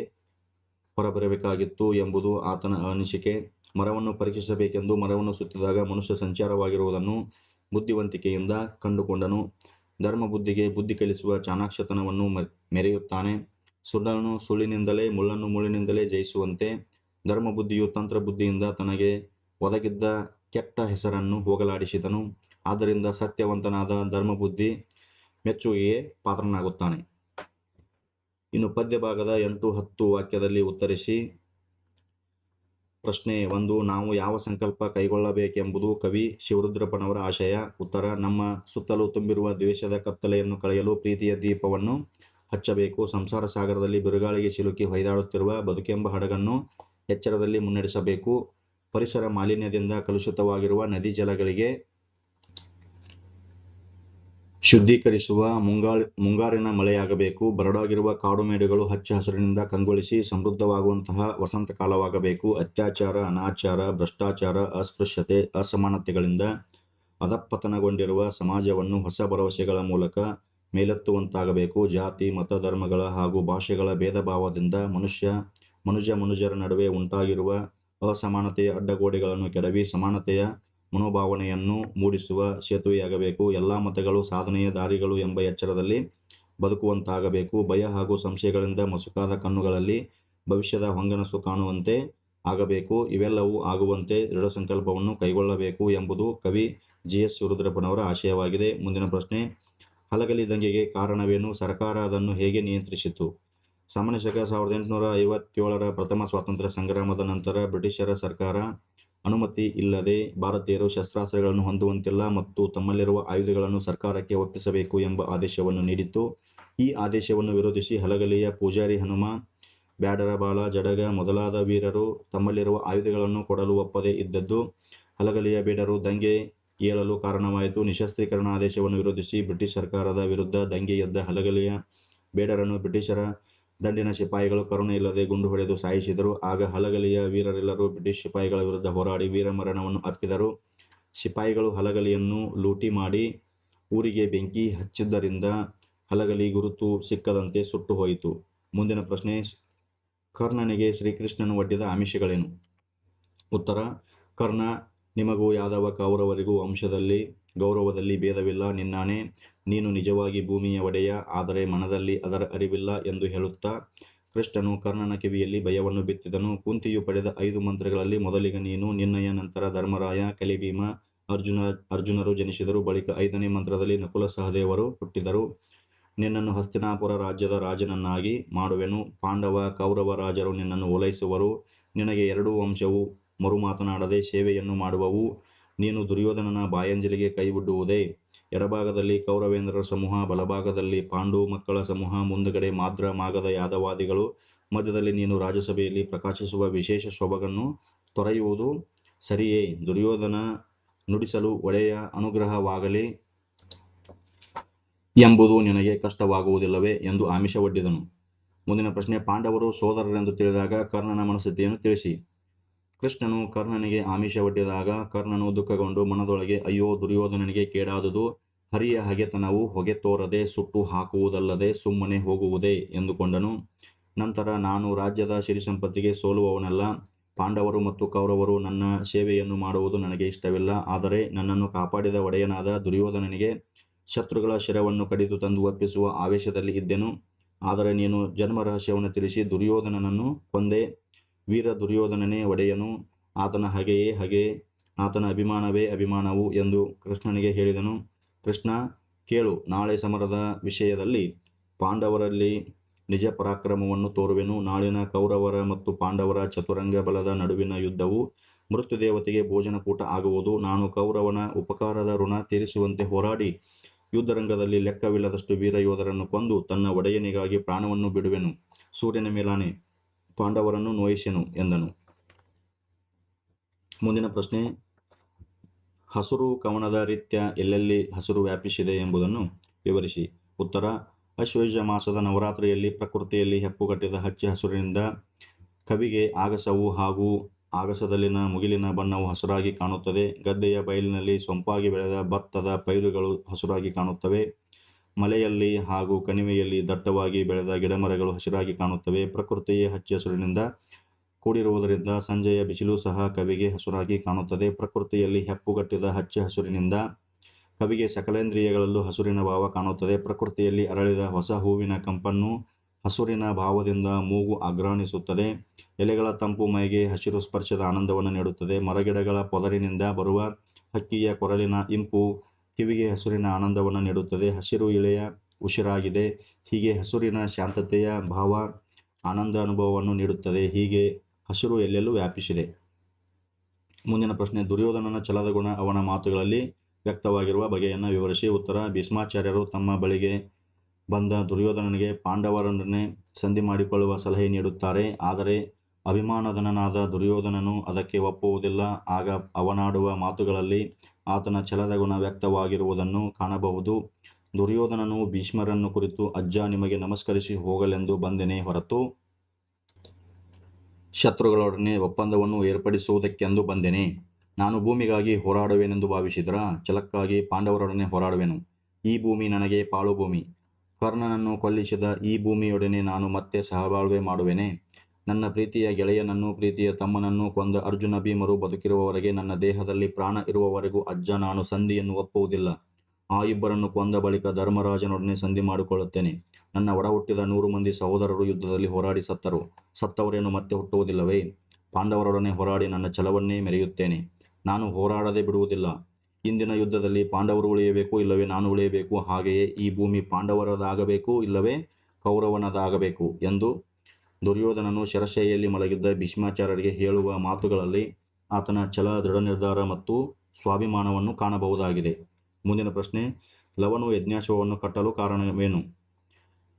ಹೊರಬರಬೇಕಾಗಿತ್ತು ಎಂಬುದು ಆತನ ಅನಿಸಿಕೆ. ಮರವನ್ನು ಪರೀಕ್ಷಿಸಬೇಕೆಂದು ಮರವನ್ನು ಸುತ್ತಿದಾಗ ಮನುಷ್ಯ ಸಂಚಾರವಾಗಿರುವುದನ್ನು ಬುದ್ಧಿವಂತಿಕೆಯಿಂದ ಕಂಡುಕೊಂಡನು. ಧರ್ಮಬುದ್ಧಿಗೆ ಬುದ್ಧಿ ಕಲಿಸುವ ಚಾಣಾಕ್ಷತನವನ್ನು ಮೆರೆಯುತ್ತಾನೆ. ಸುಳ್ಳನ್ನು ಸುಳ್ಳಿನಿಂದಲೇ, ಮುಳ್ಳನ್ನು ಮುಳ್ಳಿನಿಂದಲೇ ಜಯಿಸುವಂತೆ ಧರ್ಮಬುದ್ಧಿಯು ತಂತ್ರಬುದ್ಧಿಯಿಂದ ತನಗೆ ಒದಗಿದ್ದ ಕೆಟ್ಟ ಹೆಸರನ್ನು ಹೋಗಲಾಡಿಸಿದನು. ಆದ್ದರಿಂದ ಸತ್ಯವಂತನಾದ ಧರ್ಮಬುದ್ಧಿ ಮೆಚ್ಚುಗೆಗೆ ಪಾತ್ರನಾಗುತ್ತಾನೆ. ಇನ್ನು ಪದ್ಯ ಭಾಗದ ಎಂಟು ಹತ್ತು ವಾಕ್ಯದಲ್ಲಿ ಉತ್ತರಿಸಿ ಪ್ರಶ್ನೆ ಒಂದು, ನಾವು ಯಾವ ಸಂಕಲ್ಪ ಕೈಗೊಳ್ಳಬೇಕೆಂಬುದು ಕವಿ ಶಿವರುದ್ರಪ್ಪನವರ ಆಶಯ. ಉತ್ತರ, ನಮ್ಮ ಸುತ್ತಲೂ ತುಂಬಿರುವ ದ್ವೇಷದ ಕತ್ತಲೆಯನ್ನು ಕಳೆಯಲು ಪ್ರೀತಿಯ ದೀಪವನ್ನು ಹಚ್ಚಬೇಕು. ಸಂಸಾರ ಸಾಗರದಲ್ಲಿ ಬಿರುಗಾಳಿಗೆ ಸಿಲುಕಿ ಹೊಯ್ದಾಡುತ್ತಿರುವ ಬದುಕೆಂಬ ಹಡಗನ್ನು ಎಚ್ಚರದಲ್ಲಿ ಮುನ್ನಡೆಸಬೇಕು. ಪರಿಸರ ಮಾಲಿನ್ಯದಿಂದ ಕಲುಷಿತವಾಗಿರುವ ನದಿ ಜಲಗಳಿಗೆ ಶುದ್ಧೀಕರಿಸುವ ಮುಂಗಾಳ, ಮುಂಗಾರಿನ ಮಳೆಯಾಗಬೇಕು. ಬರಡಾಗಿರುವ ಕಾಡುಮೇಡುಗಳು ಹಚ್ಚ ಹಸಿರಿನಿಂದ ಕಂಗೊಳಿಸಿ ಸಮೃದ್ಧವಾಗುವಂತಹ ವಸಂತ ಕಾಲವಾಗಬೇಕು. ಅತ್ಯಾಚಾರ, ಅನಾಚಾರ, ಭ್ರಷ್ಟಾಚಾರ, ಅಸ್ಪೃಶ್ಯತೆ, ಅಸಮಾನತೆಗಳಿಂದ ಅಧಪತನಗೊಂಡಿರುವ ಸಮಾಜವನ್ನು ಹೊಸ ಭರವಸೆಗಳ ಮೂಲಕ ಮೇಲೆತ್ತುವಂತಾಗಬೇಕು. ಜಾತಿ, ಮತ, ಧರ್ಮಗಳ ಹಾಗೂ ಭಾಷೆಗಳ ಭೇದ ಭಾವದಿಂದ ಮನುಷ್ಯ, ಮನುಜ ಮನುಜರ ನಡುವೆ ಉಂಟಾಗಿರುವ ಅಸಮಾನತೆಯ ಅಡ್ಡಗೋಡೆಗಳನ್ನು ಕೆಡವಿ ಸಮಾನತೆಯ ಮನೋಭಾವನೆಯನ್ನು ಮೂಡಿಸುವ ಸೇತುವೆಯಾಗಬೇಕು. ಎಲ್ಲ ಮತಗಳು, ಸಾಧನೆಯ ದಾರಿಗಳು ಎಂಬ ಎಚ್ಚರದಲ್ಲಿ ಬದುಕುವಂತಾಗಬೇಕು. ಭಯ ಹಾಗೂ ಸಂಶಯಗಳಿಂದ ಮಸುಕಾದ ಕಣ್ಣುಗಳಲ್ಲಿ ಭವಿಷ್ಯದ ಹೊಂಗನಸು ಕಾಣುವಂತೆ ಆಗಬೇಕು. ಇವೆಲ್ಲವೂ ಆಗುವಂತೆ ದೃಢ ಸಂಕಲ್ಪವನ್ನು ಕೈಗೊಳ್ಳಬೇಕು ಎಂಬುದು ಕವಿ ಜಿ. ಎಸ್. ರುದ್ರಪ್ಪನವರ ಆಶಯವಾಗಿದೆ. ಮುಂದಿನ ಪ್ರಶ್ನೆ ಹಲಗಲಿ ದಂಗೆಗೆ ಕಾರಣವೇನು? ಸರ್ಕಾರ ಅದನ್ನು ಹೇಗೆ ನಿಯಂತ್ರಿಸಿತು ಸಾಮಾನ್ಯ ಶಕ ಸಾವಿರದ ಎಂಟುನೂರ ಐವತ್ತೇಳರ ಪ್ರಥಮ ಸ್ವಾತಂತ್ರ್ಯ ಸಂಗ್ರಾಮದ ನಂತರ ಬ್ರಿಟಿಷರ ಸರ್ಕಾರ ಅನುಮತಿ ಇಲ್ಲದೆ ಭಾರತೀಯರು ಶಸ್ತ್ರಾಸ್ತ್ರಗಳನ್ನು ಹೊಂದುವಂತಿಲ್ಲ ಮತ್ತು ತಮ್ಮಲ್ಲಿರುವ ಆಯುಧಗಳನ್ನು ಸರ್ಕಾರಕ್ಕೆ ಒಪ್ಪಿಸಬೇಕು ಎಂಬ ಆದೇಶವನ್ನು ನೀಡಿತ್ತು. ಈ ಆದೇಶವನ್ನು ವಿರೋಧಿಸಿ ಹಲಗಲಿಯ ಪೂಜಾರಿ ಹನುಮ ಬ್ಯಾಡರಬಾಳ ಜಡಗ ಮೊದಲಾದ ವೀರರು ತಮ್ಮಲ್ಲಿರುವ ಆಯುಧಗಳನ್ನು ಕೊಡಲು ಒಪ್ಪದೇ ಇದ್ದದ್ದು. ಹಲಗಲಿಯ ಬೇಡರು ದಂಗೆ ಏಳಲು ಕಾರಣವಾಯಿತು. ನಿಶಸ್ತ್ರೀಕರಣ ಆದೇಶವನ್ನು ವಿರೋಧಿಸಿ ಬ್ರಿಟಿಷ್ ಸರ್ಕಾರದ ವಿರುದ್ಧ ದಂಗೆ ಎದ್ದ ಹಲಗಲಿಯ ಬೇಡರನ್ನು ಬ್ರಿಟಿಷರ ದಂಡಿನ ಸಿಪಾಯಿಗಳು ಕರುಣೆ ಇಲ್ಲದೆ ಗುಂಡು ಹೊಡೆದು ಸಾಯಿಸಿದರು. ಆಗ ಹಲಗಲಿಯ ವೀರರೆಲ್ಲರೂ ಬ್ರಿಟಿಷ್ ಸಿಪಾಯಿಗಳ ವಿರುದ್ಧ ಹೋರಾಡಿ ವೀರಮರಣವನ್ನು ಅರ್ಪಿದರು. ಸಿಪಾಯಿಗಳು ಹಲಗಲಿಯನ್ನು ಲೂಟಿ ಮಾಡಿ ಊರಿಗೆ ಬೆಂಕಿ ಹಚ್ಚಿದ್ದರಿಂದ ಹಲಗಲಿ ಗುರುತು ಸಿಕ್ಕದಂತೆ ಸುಟ್ಟು ಹೋಯಿತು. ಮುಂದಿನ ಪ್ರಶ್ನೆ, ಕರ್ಣನಿಗೆ ಶ್ರೀಕೃಷ್ಣನು ಒಡ್ಡಿದ ಆಮಿಷಗಳೇನು? ಉತ್ತರ, ಕರ್ಣ, ನಿಮಗೂ ಯಾದವ ಕೌರವರಿಗೂ ವಂಶದಲ್ಲಿ ಗೌರವದಲ್ಲಿ ಭೇದವಿಲ್ಲ ನಿನ್ನಾಣೆ ನೀನು ನಿಜವಾಗಿ ಭೂಮಿಯ ಒಡೆಯ, ಆದರೆ ಮನದಲ್ಲಿ ಅದರ ಅರಿವಿಲ್ಲ ಎಂದು ಹೇಳುತ್ತಾ, ಕೃಷ್ಣನು ಕರ್ಣನ ಕಿವಿಯಲ್ಲಿ ಭಯವನ್ನು ಬಿತ್ತಿದನು. ಕುಂತಿಯು ಪಡೆದ ಐದು ಮಂತ್ರಗಳಲ್ಲಿ ಮೊದಲಿಗೆ ನೀನು, ನಿನ್ನಯ ನಂತರ ಧರ್ಮರಾಯ, ಕಲಿಭೀಮ, ಅರ್ಜುನ, ಅರ್ಜುನರು ಜನಿಸಿದರು. ಬಳಿಕ ಐದನೇ ಮಂತ್ರದಲ್ಲಿ ನಕುಲ ಸಹದೇವರು ಹುಟ್ಟಿದರು. ನಿನ್ನನ್ನು ಹಸ್ತಿನಾಪುರ ರಾಜ್ಯದ ರಾಜನನ್ನಾಗಿ ಮಾಡುವೆನು. ಪಾಂಡವ, ಕೌರವ ರಾಜರು ನಿನ್ನನ್ನು ಓಲೈಸುವರು. ನಿನಗೆ ಎರಡೂ ವಂಶವು ಮರುಮಾತನಾಡದೆ ಸೇವೆಯನ್ನು ಮಾಡುವವು. ನೀನು ದುರ್ಯೋಧನನ ಬಾಯಂಜಲಿಗೆ ಕೈಬಿಡುವುದೇ? ಎಡಭಾಗದಲ್ಲಿ ಕೌರವೇಂದ್ರರ ಸಮೂಹ, ಬಲಭಾಗದಲ್ಲಿ ಪಾಂಡು ಮಕ್ಕಳ ಸಮೂಹ, ಮುಂದುಗಡೆ ಮಾದ್ರ ಮಾಗದ ಯಾದವಾದಿಗಳು. ಮಧ್ಯದಲ್ಲಿ ನೀನು ರಾಜ್ಯಸಭೆಯಲ್ಲಿ ಪ್ರಕಾಶಿಸುವ ವಿಶೇಷ ಸೊಬಗನ್ನು ತೊರೆಯುವುದು ಸರಿಯೇ? ದುರ್ಯೋಧನ ನುಡಿಸಲು ಒಡೆಯ ಅನುಗ್ರಹವಾಗಲಿ ಎಂಬುದು ನಿನಗೆ ಕಷ್ಟವಾಗುವುದಿಲ್ಲವೇ ಎಂದು ಆಮಿಷವೊಡ್ಡಿದನು. ಮುಂದಿನ ಪ್ರಶ್ನೆ, ಪಾಂಡವರು ಸೋದರರೆಂದು ತಿಳಿದಾಗ ಕರ್ಣನ ಮನಸ್ಥಿತಿಯನ್ನು ತಿಳಿಸಿ. ಕೃಷ್ಣನು ಕರ್ಣನಿಗೆ ಆಮಿಷವೊಡ್ಡಿದಾಗ ಕರ್ಣನು ದುಃಖಗೊಂಡು ಮನದೊಳಗೆ, ಅಯ್ಯೋ, ದುರ್ಯೋಧನನಿಗೆ ಕೇಡಾದುದು. ಹರಿಯ ಹಗೆತನವು ಹೊಗೆ ತೋರದೆ ಸುಟ್ಟು ಹಾಕುವುದಲ್ಲದೆ ಸುಮ್ಮನೆ ಹೋಗುವುದೇ ಎಂದುಕೊಂಡನು. ನಂತರ, ನಾನು ರಾಜ್ಯದ ಸಿರಿಸಂಪತ್ತಿಗೆ ಸೋಲುವವನಲ್ಲ. ಪಾಂಡವರು ಮತ್ತು ಕೌರವರು ನನ್ನ ಸೇವೆಯನ್ನು ಮಾಡುವುದು ನನಗೆ ಇಷ್ಟವಿಲ್ಲ. ಆದರೆ ನನ್ನನ್ನು ಕಾಪಾಡಿದ ಒಡೆಯನಾದ ದುರ್ಯೋಧನನಿಗೆ ಶತ್ರುಗಳ ಶಿರವನ್ನು ಕಡಿದು ತಂದು ಒಪ್ಪಿಸುವ ಆವೇಶದಲ್ಲಿ ಇದ್ದೆನು. ಆದರೆ ನೀನು ಜನ್ಮ ರಹಸ್ಯವನ್ನು ತಿಳಿಸಿ ದುರ್ಯೋಧನನನ್ನು ಕೊಂದೆ. ವೀರ ದುರ್ಯೋಧನನೇ ಒಡೆಯನು. ಆತನ ಹಗೆಯೇ ಹಗೆ ಆತನ ಅಭಿಮಾನವೇ ಅಭಿಮಾನವು ಎಂದು ಕೃಷ್ಣನಿಗೆ ಹೇಳಿದನು. ಕೃಷ್ಣ, ಕೇಳು, ನಾಳೆ ಸಮರದ ವಿಷಯದಲ್ಲಿ ಪಾಂಡವರಲ್ಲಿ ನಿಜ ಪರಾಕ್ರಮವನ್ನು ತೋರುವೆನು. ನಾಳಿನ ಕೌರವರ ಮತ್ತು ಪಾಂಡವರ ಚತುರಂಗ ಬಲದ ನಡುವಿನ ಯುದ್ಧವು ಮೃತ್ಯುದೇವತೆಗೆ ಭೋಜನಕೂಟ ಆಗುವುದು. ನಾನು ಕೌರವನ ಉಪಕಾರದ ಋಣ ತೀರಿಸುವಂತೆ ಹೋರಾಡಿ ಯುದ್ಧರಂಗದಲ್ಲಿ ಲೆಕ್ಕವಿಲ್ಲದಷ್ಟು ವೀರ ಯೋಧರನ್ನು ಕೊಂದು ತನ್ನ ಒಡೆಯನಿಗಾಗಿ ಪ್ರಾಣವನ್ನು ಬಿಡುವೆನು. ಸೂರ್ಯನ ಮೇಲಾನೆ ಪಾಂಡವರನ್ನು ನೋಯಿಸೆನು ಎಂದನು. ಮುಂದಿನ ಪ್ರಶ್ನೆ, ಹಸುರು ಕವನದ ರೀತ್ಯ ಎಲ್ಲೆಲ್ಲಿ ಹಸುರು ವ್ಯಾಪಿಸಿದೆ ಎಂಬುದನ್ನು ವಿವರಿಸಿ. ಉತ್ತರ ಅಶ್ವಯುಜ ಮಾಸದ ನವರಾತ್ರಿಯಲ್ಲಿ ಪ್ರಕೃತಿಯಲ್ಲಿ ಹೆಪ್ಪುಗಟ್ಟಿದ ಹಚ್ಚ ಹಸುರಿನಿಂದ ಕವಿಗೆ ಆಗಸವು ಹಾಗೂ ಆಗಸದಲ್ಲಿನ ಮುಗಿಲಿನ ಬಣ್ಣವು ಹಸುರಾಗಿ ಕಾಣುತ್ತದೆ. ಗದ್ದೆಯ ಬಯಲಿನಲ್ಲಿ ಸೊಂಪಾಗಿ ಬೆಳೆದ ಭತ್ತದ ಪೈರುಗಳು ಹಸುರಾಗಿ ಕಾಣುತ್ತವೆ. ಮಲೆಯಲ್ಲಿ ಹಾಗೂ ಕಣಿವೆಯಲ್ಲಿ ದಟ್ಟವಾಗಿ ಬೆಳೆದ ಗಿಡಮರಗಳು ಹಸಿರಾಗಿ ಕಾಣುತ್ತವೆ. ಪ್ರಕೃತಿಯೇ ಹಚ್ಚ ಹಸಿರಿನಿಂದ ಕೂಡಿರುವುದರಿಂದ ಸಂಜೆಯ ಬಿಸಿಲು ಸಹ ಕವಿಗೆ ಹಸುರಾಗಿ ಕಾಣುತ್ತದೆ. ಪ್ರಕೃತಿಯಲ್ಲಿ ಹೆಪ್ಪುಗಟ್ಟಿದ ಹಚ್ಚ ಹಸಿರಿನಿಂದ ಕವಿಗೆ ಸಕಲೇಂದ್ರಿಯಗಳಲ್ಲೂ ಹಸುರಿನ ಭಾವ ಕಾಣುತ್ತದೆ. ಪ್ರಕೃತಿಯಲ್ಲಿ ಅರಳಿದ ಹೊಸ ಹೂವಿನ ಕಂಪನ್ನು ಹಸುರಿನ ಭಾವದಿಂದ ಮೂಗು ಅಗ್ರಾಣಿಸುತ್ತದೆ. ಎಲೆಗಳ ತಂಪು ಮೈಗೆ ಹಸಿರು ಸ್ಪರ್ಶದ ಆನಂದವನ್ನು ನೀಡುತ್ತದೆ. ಮರಗಿಡಗಳ ಪೊದರಿನಿಂದ ಬರುವ ಹಕ್ಕಿಯ ಕೊರಳಿನ ಇಂಪು ಕಿವಿಗೆ ಹಸುರಿನ ಆನಂದವನ್ನು ನೀಡುತ್ತದೆ. ಹಸಿರು ಇಳೆಯ ಉಸಿರಾಗಿದೆ. ಹೀಗೆ ಹಸುರಿನ ಶಾಂತತೆಯ ಭಾವ ಆನಂದ ಅನುಭವವನ್ನು ನೀಡುತ್ತದೆ. ಹೀಗೆ ಹಸಿರು ಎಲ್ಲೆಲ್ಲೂ ವ್ಯಾಪಿಸಿದೆ. ಮುಂದಿನ ಪ್ರಶ್ನೆ, ದುರ್ಯೋಧನನ ಛಲದ ಗುಣ ಅವನ ಮಾತುಗಳಲ್ಲಿ ವ್ಯಕ್ತವಾಗಿರುವ ಬಗೆಯನ್ನು ವಿವರಿಸಿ. ಉತ್ತರ, ಭೀಷ್ಮಾಚಾರ್ಯರು ತಮ್ಮ ಬಳಿಗೆ ಬಂದ ದುರ್ಯೋಧನನಿಗೆ ಪಾಂಡವರನ್ನೇ ಸಂಧಿ ಮಾಡಿಕೊಳ್ಳುವ ಸಲಹೆ ನೀಡುತ್ತಾರೆ. ಆದರೆ ಅಭಿಮಾನಧನನಾದ ದುರ್ಯೋಧನನು ಅದಕ್ಕೆ ಒಪ್ಪುವುದಿಲ್ಲ. ಆಗ ಅವನಾಡುವ ಮಾತುಗಳಲ್ಲಿ ಆತನ ಛಲದ ಗುಣ ವ್ಯಕ್ತವಾಗಿರುವುದನ್ನು ಕಾಣಬಹುದು. ದುರ್ಯೋಧನನು ಭೀಷ್ಮರನ್ನು ಕುರಿತು, ಅಜ್ಜ, ನಿಮಗೆ ನಮಸ್ಕರಿಸಿ ಹೋಗಲೆಂದು ಬಂದೆನೇ ಹೊರತು ಶತ್ರುಗಳೊಡನೆ ಒಪ್ಪಂದವನ್ನು ಏರ್ಪಡಿಸುವುದಕ್ಕೆಂದು ಬಂದೆನೆ. ನಾನು ಭೂಮಿಗಾಗಿ ಹೋರಾಡುವೆನೆಂದು ಭಾವಿಸಿದ್ರ? ಛಲಕ್ಕಾಗಿ ಪಾಂಡವರೊಡನೆ ಹೋರಾಡುವೆನು. ಈ ಭೂಮಿ ನನಗೆ ಪಾಳು ಭೂಮಿ ಕರ್ಣನನ್ನು ಕೊಲ್ಲಿಸಿದ ಈ ಭೂಮಿಯೊಡನೆ ನಾನು ಮತ್ತೆ ಸಹಬಾಳ್ವೆ ಮಾಡುವೆನೆ. ನನ್ನ ಪ್ರೀತಿಯ ಗೆಳೆಯನನ್ನು ಪ್ರೀತಿಯ ತಮ್ಮನನ್ನು ಕೊಂದ ಅರ್ಜುನ ಭೀಮರು ಬದುಕಿರುವವರೆಗೆ ನನ್ನ ದೇಹದಲ್ಲಿ ಪ್ರಾಣ ಇರುವವರೆಗೂ ಅಜ್ಜ ನಾನು ಸಂಧಿಯನ್ನು ಒಪ್ಪುವುದಿಲ್ಲ. ಆ ಇಬ್ಬರನ್ನು ಕೊಂದ ಬಳಿಕ ಧರ್ಮರಾಜನೊಡನೆ ಸಂಧಿ ಮಾಡಿಕೊಳ್ಳುತ್ತೇನೆ. ನನ್ನ ಒಡ ಹುಟ್ಟಿದ ನೂರು ಮಂದಿ ಸಹೋದರರು ಯುದ್ಧದಲ್ಲಿ ಹೋರಾಡಿ ಸತ್ತರು. ಸತ್ತವರೇನು ಮತ್ತೆ ಹುಟ್ಟುವುದಿಲ್ಲವೇ? ಪಾಂಡವರೊಡನೆ ಹೋರಾಡಿ ನನ್ನ ಛಲವನ್ನೇ ಮೆರೆಯುತ್ತೇನೆ. ನಾನು ಹೋರಾಡದೆ ಬಿಡುವುದಿಲ್ಲ. ಇಂದಿನ ಯುದ್ಧದಲ್ಲಿ ಪಾಂಡವರು ಉಳಿಯಬೇಕು ಇಲ್ಲವೇ ನಾನು ಉಳಿಯಬೇಕು? ಹಾಗೆಯೇ ಈ ಭೂಮಿ ಪಾಂಡವರದಾಗಬೇಕು ಇಲ್ಲವೇ ಕೌರವನದಾಗಬೇಕು ಎಂದು ದುರ್ಯೋಧನನು ಶರಶೈಯಲ್ಲಿ ಮಲಗಿದ್ದ ಭೀಷ್ಮಾಚಾರ್ಯರಿಗೆ ಹೇಳುವ ಮಾತುಗಳಲ್ಲಿ ಆತನ ಛಲ ದೃಢ ನಿರ್ಧಾರ ಮತ್ತು ಸ್ವಾಭಿಮಾನವನ್ನು ಕಾಣಬಹುದಾಗಿದೆ. ಮುಂದಿನ ಪ್ರಶ್ನೆ, ಲವನು ಯಜ್ಞಾಶ್ವವನ್ನು ಕಟ್ಟಲು ಕಾರಣವೇನು?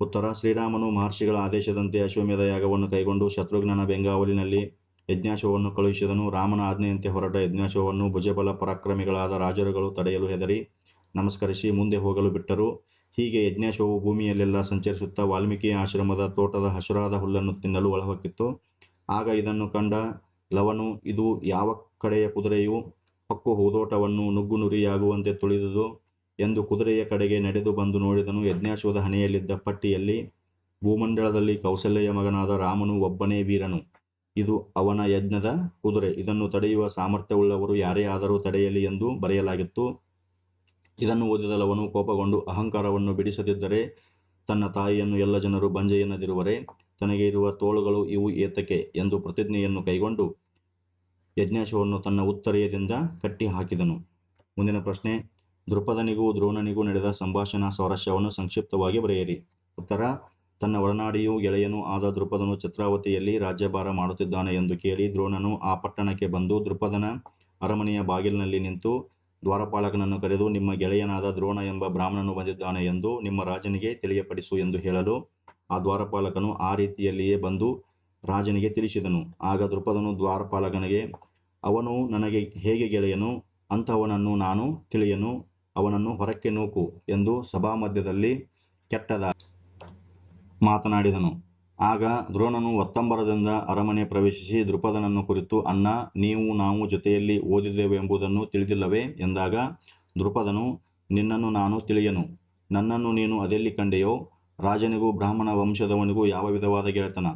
ಉತ್ತರ, ಶ್ರೀರಾಮನು ಮಹರ್ಷಿಗಳ ಆದೇಶದಂತೆ ಅಶ್ವಮೇಧ ಯಾಗವನ್ನು ಕೈಗೊಂಡು ಶತ್ರುಘ್ನನ ಬೆಂಗಾವಲಿನಲ್ಲಿ ಯಜ್ಞಾಶ್ವವನ್ನು ಕಳುಹಿಸಿದನು. ರಾಮನ ಆಜ್ಞೆಯಂತೆ ಹೊರಟ ಯಜ್ಞಾಶ್ವವನ್ನು ಭುಜಬಲ ಪರಾಕ್ರಮಿಗಳಾದ ರಾಜರುಗಳು ತಡೆಯಲು ಹೆದರಿ ನಮಸ್ಕರಿಸಿ ಮುಂದೆ ಹೋಗಲು ಬಿಟ್ಟರು. ಹೀಗೆ ಯಜ್ಞಾಶವು ಭೂಮಿಯಲ್ಲೆಲ್ಲ ಸಂಚರಿಸುತ್ತಾ ವಾಲ್ಮೀಕಿ ಆಶ್ರಮದ ತೋಟದ ಹಸುರಾದ ಹುಲ್ಲನ್ನು ತಿನ್ನಲು ಒಳಹೊಕ್ಕಿತ್ತು. ಆಗ ಇದನ್ನು ಕಂಡ ಲವನು, ಇದು ಯಾವ ಕಡೆಯ ಕುದುರೆಯು? ಪಕ್ಕು ಹೂದೋಟವನ್ನು ನುಗ್ಗು ನುರಿಯಾಗುವಂತೆ ತುಳಿದುದು ಎಂದು ಕುದುರೆಯ ಕಡೆಗೆ ನಡೆದು ಬಂದು ನೋಡಿದನು. ಯಜ್ಞಾಶ್ವದ ಹಣೆಯಲ್ಲಿದ್ದ ಪಟ್ಟಿಯಲ್ಲಿ ಭೂಮಂಡಲದಲ್ಲಿ ಕೌಶಲ್ಯ ಮಗನಾದ ರಾಮನು ಒಬ್ಬನೇ ವೀರನು. ಇದು ಅವನ ಯಜ್ಞದ ಕುದುರೆ. ಇದನ್ನು ತಡೆಯುವ ಸಾಮರ್ಥ್ಯವುಳ್ಳವರು ಯಾರೇ ಆದರೂ ತಡೆಯಲಿ ಎಂದು ಬರೆಯಲಾಗಿತ್ತು. ಇದನ್ನು ಓದಿದಲವನು ಕೋಪಗೊಂಡು ಅಹಂಕಾರವನ್ನು ಬಿಡಿಸದಿದ್ದರೆ ತನ್ನ ತಾಯಿಯನ್ನು ಎಲ್ಲ ಜನರು ಬಂಜೆಯನ್ನದಿರುವರೆ, ತನಗೆ ಇರುವ ತೋಳುಗಳು ಇವು ಏತಕ್ಕೆ ಎಂದು ಪ್ರತಿಜ್ಞೆಯನ್ನು ಕೈಗೊಂಡು ಯಜ್ಞಾಶವನ್ನು ತನ್ನ ಉತ್ತರೆಯದಿಂದ ಕಟ್ಟಿ ಹಾಕಿದನು ಮುಂದಿನ ಪ್ರಶ್ನೆ ದೃಪದನಿಗೂ ದ್ರೋಣನಿಗೂ ನಡೆದ ಸಂಭಾಷಣಾ ಸ್ವಾರಸ್ಯವನ್ನು ಸಂಕ್ಷಿಪ್ತವಾಗಿ ಬರೆಯಿರಿ. ಉತ್ತರ, ತನ್ನ ಒಡನಾಡಿಯೂ ಗೆಳೆಯನೂ ಆದ ದೃಪದನು ಛತ್ರಾವತಿಯಲ್ಲಿ ರಾಜ್ಯಭಾರ ಮಾಡುತ್ತಿದ್ದಾನೆ ಎಂದು ಕೇಳಿ ದ್ರೋಣನು ಆ ಪಟ್ಟಣಕ್ಕೆ ಬಂದು ದೃಪದನ ಅರಮನೆಯ ಬಾಗಿಲಿನಲ್ಲಿ ನಿಂತು ದ್ವಾರಪಾಲಕನನ್ನು ಕರೆದು, ನಿಮ್ಮ ಗೆಳೆಯನಾದ ದ್ರೋಣ ಎಂಬ ಬ್ರಾಹ್ಮಣನು ಬಂದಿದ್ದಾನೆ ಎಂದು ನಿಮ್ಮ ರಾಜನಿಗೆ ತಿಳಿಯಪಡಿಸು ಎಂದು ಹೇಳಲು ಆ ದ್ವಾರಪಾಲಕನು ಆ ರೀತಿಯಲ್ಲಿಯೇ ಬಂದು ರಾಜನಿಗೆ ತಿಳಿಸಿದನು. ಆಗ ದೃಪದನು ದ್ವಾರಪಾಲಕನಿಗೆ, ಅವನು ನನಗೆ ಹೇಗೆ ಗೆಳೆಯನು? ಅಂಥವನನ್ನು ನಾನು ತಿಳಿಯನು, ಅವನನ್ನು ಹೊರಕ್ಕೆ ನೂಕು ಎಂದು ಸಭಾ ಮಧ್ಯದಲ್ಲಿ ಕೆಟ್ಟದ ಮಾತನಾಡಿದನು. ಆಗ ದ್ರೋಣನು ಒತ್ತಂಬರದಿಂದ ಅರಮನೆ ಪ್ರವೇಶಿಸಿ ದ್ರುಪದನನ್ನು ಕುರಿತು, ಅಣ್ಣ, ನೀವು ನಾವು ಜೊತೆಯಲ್ಲಿ ಓದಿದೆವೆಂಬುದನ್ನು ತಿಳಿದಿಲ್ಲವೇ? ಎಂದಾಗ ದೃಪದನು ನಿನ್ನನ್ನು ನಾನು ತಿಳಿಯನು. ನನ್ನನ್ನು ನೀನು ಅದೆಲ್ಲಿ ಕಂಡೆಯೋ? ರಾಜನಿಗೂ ಬ್ರಾಹ್ಮಣ ವಂಶದವನಿಗೂ ಯಾವ ವಿಧವಾದ ಗೆಳೆತನ?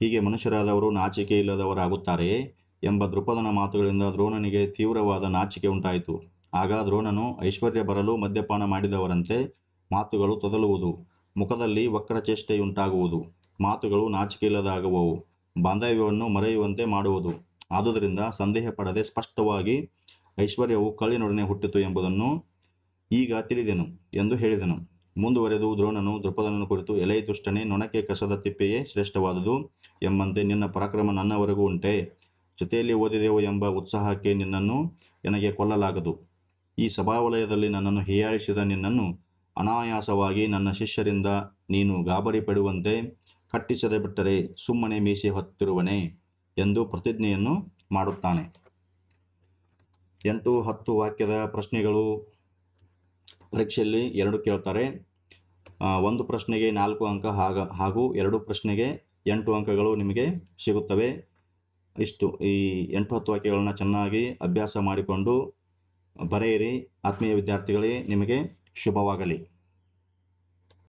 ಹೀಗೆ ಮನುಷ್ಯರಾದವರು ನಾಚಿಕೆ ಇಲ್ಲದವರಾಗುತ್ತಾರೆಯೇ? ಎಂಬ ದೃಪದನ ಮಾತುಗಳಿಂದ ದ್ರೋಣನಿಗೆ ತೀವ್ರವಾದ ನಾಚಿಕೆ ಉಂಟಾಯಿತು. ಆಗ ದ್ರೋಣನು, ಐಶ್ವರ್ಯ ಬರಲು ಮದ್ಯಪಾನ ಮಾಡಿದವರಂತೆ ಮಾತುಗಳು ತೊದಲುವುದು. ಮುಖದಲ್ಲಿ ವಕ್ರಚೇಷ್ಟೆಯುಂಟಾಗುವುದು. ಮಾತುಗಳು ನಾಚಿಕೆಯಿಲ್ಲದಾಗುವವು. ಬಾಂಧವ್ಯವನ್ನು ಮರೆಯುವಂತೆ ಮಾಡುವುದು. ಆದುದರಿಂದ ಸಂದೇಹ ಪಡದೆ ಸ್ಪಷ್ಟವಾಗಿ ಐಶ್ವರ್ಯವು ಕಳ್ಳಿನೊಡನೆ ಹುಟ್ಟಿತು ಎಂಬುದನ್ನು ಈಗ ತಿಳಿದೆನು ಎಂದು ಹೇಳಿದನು. ಮುಂದುವರೆದು ದ್ರೋಣನು ದೃಪದನನ್ನು ಕುರಿತು, ಎಲೈ ದುಷ್ಟನೆ, ನೊಣಕೆ ಕಸದ ತಿಪ್ಪೆಯೇ ಶ್ರೇಷ್ಠವಾದುದು ಎಂಬಂತೆ ನಿನ್ನ ಪರಾಕ್ರಮ ನನ್ನವರೆಗೂ ಉಂಟೆ. ಜೊತೆಯಲ್ಲಿ ಓದಿದೆವು ಎಂಬ ಉತ್ಸಾಹಕ್ಕೆ ನಿನ್ನನ್ನು ನನಗೆ ಕೊಲ್ಲಲಾಗದು. ಈ ಸಭಾವಲಯದಲ್ಲಿ ನನ್ನನ್ನು ಹೀಯಾಳಿಸಿದ ನಿನ್ನನ್ನು ಅನಾಯಾಸವಾಗಿ ನನ್ನ ಶಿಷ್ಯರಿಂದ ನೀನು ಗಾಬರಿ ಪಡುವಂತೆ ಕಟ್ಟಿಸದೆ ಬಿಟ್ಟರೆ ಸುಮ್ಮನೆ ಮೀಸೆ ಹೊತ್ತಿರುವನೆ ಎಂದು ಪ್ರತಿಜ್ಞೆಯನ್ನು ಮಾಡುತ್ತಾನೆ. ಎಂಟು ಹತ್ತು ವಾಕ್ಯದ ಪ್ರಶ್ನೆಗಳು. ಪರೀಕ್ಷೆಯಲ್ಲಿ ಎರಡು ಕೇಳ್ತಾರೆ. ಒಂದು ಪ್ರಶ್ನೆಗೆ ನಾಲ್ಕು ಅಂಕ ಹಾಗ ಎರಡು ಪ್ರಶ್ನೆಗೆ ಎಂಟು ಅಂಕಗಳು ನಿಮಗೆ ಸಿಗುತ್ತವೆ. ಇಷ್ಟು. ಈ ಎಂಟು ಹತ್ತು ವಾಕ್ಯಗಳನ್ನ ಚೆನ್ನಾಗಿ ಅಭ್ಯಾಸ ಮಾಡಿಕೊಂಡು ಬರೆಯಿರಿ. ಆತ್ಮೀಯ ವಿದ್ಯಾರ್ಥಿಗಳೇ, ನಿಮಗೆ ಶುಭವಾಗಲಿ.